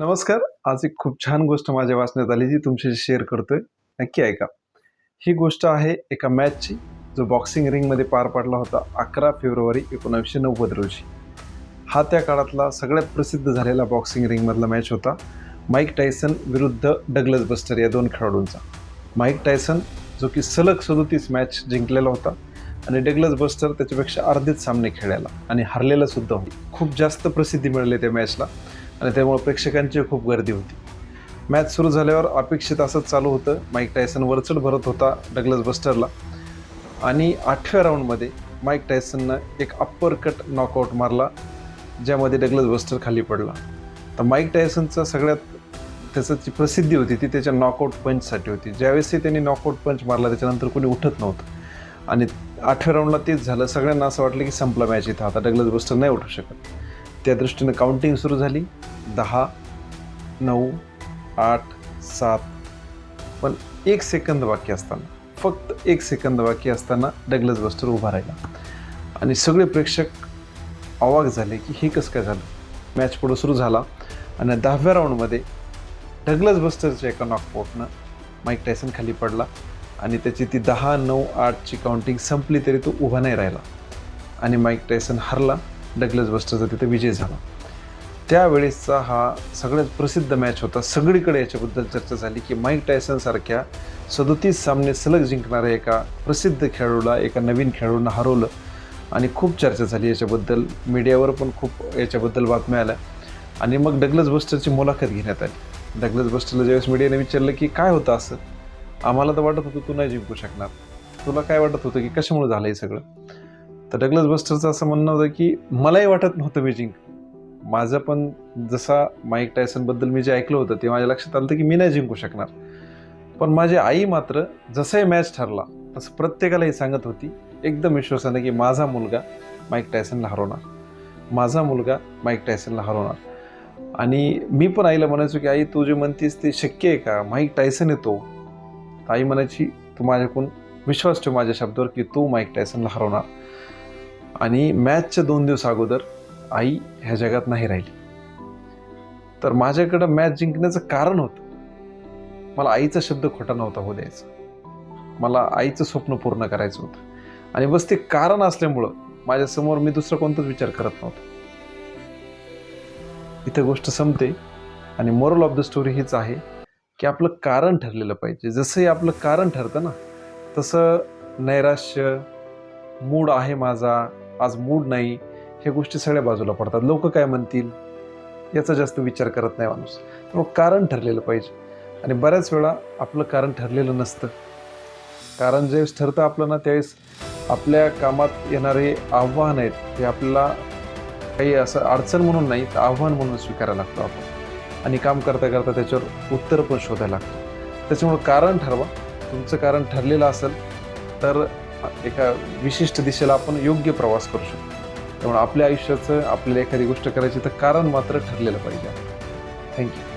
नमस्कार. आज एक खूप छान गोष्ट माझ्या वाचण्यात आली जी तुमच्याशी शेअर करतोय. नक्की ऐका. ही गोष्ट आहे एका मॅचची जो बॉक्सिंग रिंगमध्ये पार पडला होता अकरा फेब्रुवारी एकोणावीसशे नव्वद रोजी. हा त्या काळातला सगळ्यात प्रसिद्ध झालेला बॉक्सिंग रिंगमधला मॅच होता. माईक टायसन विरुद्ध डगलस बस्टर या दोन खेळाडूंचा. माईक टायसन जो की सलग सदोतीस मॅच जिंकलेला होता आणि डगलस बस्टर त्याच्यापेक्षा अर्धेच सामने खेळायला आणि हरलेला सुद्धा होता. खूप जास्त प्रसिद्धी मिळाली त्या मॅचला आणि त्यामुळे प्रेक्षकांची खूप गर्दी होती. मॅच सुरू झाल्यावर अपेक्षित असंच चालू होतं. माईक टायसन वरचढ भरत होता डगलस बस्टरला. आणि आठव्या राऊंडमध्ये माईक टायसननं एक अप्पर कट नॉकआउट मारला ज्यामध्ये डगलस बस्टर खाली पडला. तर माईक टायसनचा सगळ्यात त्याचं जी प्रसिद्धी होती ती त्याच्या नॉकआउट पंचसाठी होती. ज्यावेळेसही त्यांनी नॉकआउट पंच मारला त्याच्यानंतर कोणी उठत नव्हतं. आणि आठव्या राऊंडला तेच झालं. सगळ्यांना असं वाटलं की संपला मॅच इथं. आता डगलस बस्टर नाही उठू शकत. त्या दृष्टीनं काउंटिंग सुरू झाली. दहा नऊ आठ सात. पण एक सेकंद बाकी असताना फक्त एक सेकंद बाकी असताना डगलस बस्टर उभा राहिला. आणि सगळे प्रेक्षक अवाक झाले की हे कसं काय झालं? मॅच पुढं सुरू झाला. आणि दहाव्या राऊंडमध्ये डगलस बस्टरच्या एका नॉकपोटनं माईक टायसन खाली पडला. आणि त्याची ती दहा नऊ आठची काउंटिंग संपली तरी तो उभा नाही राहिला. आणि माईक टायसन हरला. डगलस बस्टरचा तिथे विजय झाला. त्यावेळेसचा हा सगळ्यात प्रसिद्ध मॅच होता. सगळीकडे याच्याबद्दल चर्चा झाली की माईक टायसनसारख्या सदोतीस सामने सलग जिंकणाऱ्या एका प्रसिद्ध खेळाडूला एका नवीन खेळाडूंना हरवलं. आणि खूप चर्चा झाली याच्याबद्दल. मीडियावर पण खूप याच्याबद्दल बातम्या आल्या. आणि मग डगलस बस्टरची मुलाखत घेण्यात आली. डगलस बस्टरला ज्यावेळेस मीडियाने विचारलं की काय होतं असं? आम्हाला तर वाटत होतं तू नाही जिंकू शकणार. तुला काय वाटत होतं की कशामुळे झालं हे सगळं? तर डगलस बस्टरचं असं म्हणणं होतं की मलाही वाटत नव्हतं मी जिंक माझं पण जसा माईक टायसनबद्दल मी जे ऐकलं होतं ते माझ्या लक्षात आलं होतं की मी नाही जिंकू शकणार. पण माझी आई मात्र जसंही मॅच ठरला तसं प्रत्येकाला ही सांगत होती एकदम विश्वासानं की माझा मुलगा माईक टायसनला हरवणार. माझा मुलगा माईक टायसनला हरवणार. आणि मी पण आईला म्हणायचो की आई तू जे म्हणतीस ते शक्य आहे का? माईक टायसन येतो आई म्हणायची तू माझ्याकडून विश्वास ठेव माझ्या शब्दावर की तू माईक टायसनला हरवणार. आणि मॅचच्या दोन दिवस अगोदर आई ह्या जगात नाही राहिली. तर माझ्याकडं मॅच जिंकण्याचं कारण होतं. मला आईचा शब्द खोटा नव्हता हो द्यायचा. मला आईचं स्वप्न पूर्ण करायचं होतं. आणि बस ते कारण असल्यामुळं माझ्यासमोर मी दुसरा कोणताच विचार करत नव्हतो. इथं गोष्ट संपते आणि मोरल ऑफ द स्टोरी हीच आहे की आपलं कारण ठरलेलं पाहिजे. जसंही आपलं कारण ठरतं ना तसं नैराश्य मूड आहे माझा. आज मूड नाही. ह्या गोष्टी सगळ्या बाजूला पडतात. लोक काय म्हणतील? याचा जास्त विचार करत नाही माणूस. तर कारण ठरलेलं पाहिजे. आणि बऱ्याच वेळा आपलं कारण ठरलेलं नसतं. कारण ज्यावेळेस ठरतं आपलं ना त्यावेळेस आपल्या कामात येणारे आव्हान आहेत ते आपल्याला काही असं अडचण म्हणून नाही तर आव्हान म्हणून स्वीकारायला लागतो आपण. आणि काम करता करता त्याच्यावर उत्तर पण शोधायला लागतं. त्याच्यामुळं कारण ठरवा. तुमचं कारण ठरलेलं असेल तर एका विशिष्ट दिशेला आपण योग्य प्रवास करू शकतो. त्यामुळे आपल्या आयुष्याचं आपल्याला एखादी गोष्ट करायची तर कारण मात्र ठरलेलं पाहिजे. थँक्यू